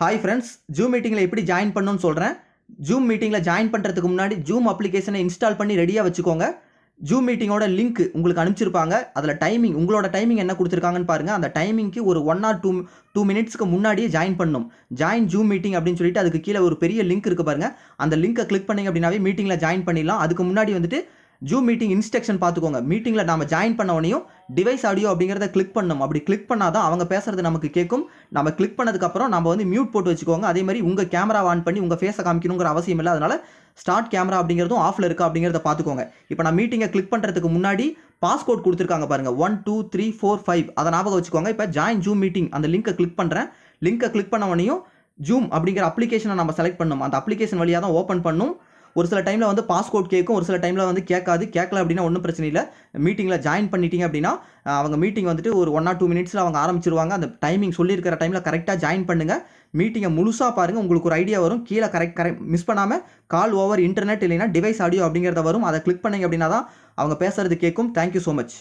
Hi friends zoom மீட்டிங்கில் எப்படி join பண்ணணும்னு சொல்கிறேன் ஜூம் மீட்டிங்கில் ஜாயின் பண்ணுறதுக்கு முன்னாடி ஜூம் அப்ளிகேஷனை இன்ஸ்டால் பண்ணி ரெடியாக வச்சுக்கோங்க. ஜூம் மீட்டிங்கோட லிங்க் உங்களுக்கு அனுப்பிச்சிருப்பாங்க. அதில் டைமிங் உங்களோட டைமிங் என்ன கொடுத்துருக்காங்கன்னு பாருங்கள் அந்த டைமிங்க்கு ஒரு ஒன் ஆர் டூ டூ மினிட்ஸ்க்கு முன்னாடியே ஜாயின் பண்ணணும். ஜாயின் ஜூம் மீட்டிங் அப்படின்னு சொல்லிட்டு அதுக்கு கீழே ஒரு பெரிய லிங்க் இருக்குது பாருங்கள் அந்த லிங்கை கிளிக் பண்ணிங்க அப்படின்னாவே மீட்டிங்கில் ஜாயின் பண்ணிடலாம். அதுக்கு முன்னாடி வந்துட்டு ஜூம் மீட்டிங் இன்ஸ்ட்ரக்ஷன் பார்த்துக்கோங்க. மீட்டிங்கில் நம்ம ஜாயின் பண்ண உடனேயும் டிவைஸ் ஆடியோ அப்படிங்கிறத கிளிக் பண்ணணும். அப்படி கிளிக் பண்ணாதான் அவங்க பேசுறது நமக்கு கேட்கும். நம்ம கிளிக் பண்ணதுக்கப்புறம் நம்ம வந்து மியூட் போட்டு வச்சுக்கோங்க. அதே மாதிரி உங்கள் கேமரா ஆன் பண்ணி உங்கள் ஃபேஸை காமிக்கணுங்கிற அவசியம் இல்லை. அதனால் ஸ்டார்ட் கேமரா அப்படிங்கிறதும் ஆஃபில் இருக்கா அப்படிங்கிறத பார்த்துக்கோங்க. இப்போ நான் மீட்டிங்கை கிளிக் பண்ணுறதுக்கு முன்னாடி பாஸ்கோட் கொடுத்துருக்காங்க பாருங்க. One two three four five அதை ஞாபகம் வச்சுக்கோங்க. இப்போ ஜாயின் ஜூம் மீட்டிங் அந்த லிங்கை கிளிக் பண்ணுறேன் லிங்கை கிளிக் பண்ண உடனேயும் ஜூம் அப்படிங்கிற அப்ளிகேஷனை நம்ம செலக்ட் பண்ணணும். அந்த அப்ளிகேஷன் வழியாக தான் ஓப்பன் பண்ணும். ஒரு சில டைமில் வந்து பாஸ்போர்ட் கேட்கும் ஒரு சில டைமில் வந்து கேட்காது. கேட்கல அப்படின்னா ஒன்றும் பிரச்சனை இல்லை. மீட்டிங்கில் ஜாயின் பண்ணிட்டீங்க அப்படின்னா அவங்க மீட்டிங் வந்துட்டு ஒரு ஒன் ஆர் டூ மினிட்ஸில் அவங்க ஆரம்பிச்சிருவாங்க. அந்த டைமிங் சொல்லியிருக்கிற டைமில் கரெக்டாக ஜாயின் பண்ணுங்கள் மீட்டிங்கை முழுசாக பாருங்கள் உங்களுக்கு ஒரு ஐடியா வரும். கீழே கரெக்ட் கரெக்ட் மிஸ் பண்ணாமல் கால் ஓவர் இன்டர்நெட் இல்லைன்னா டிவைஸ் ஆடியோ அப்படிங்கிறத வரும். அதை கிளிக் பண்ணிங்க அப்படின்னா தான் அவங்க பேசுகிறது கேட்கும். Thank you so much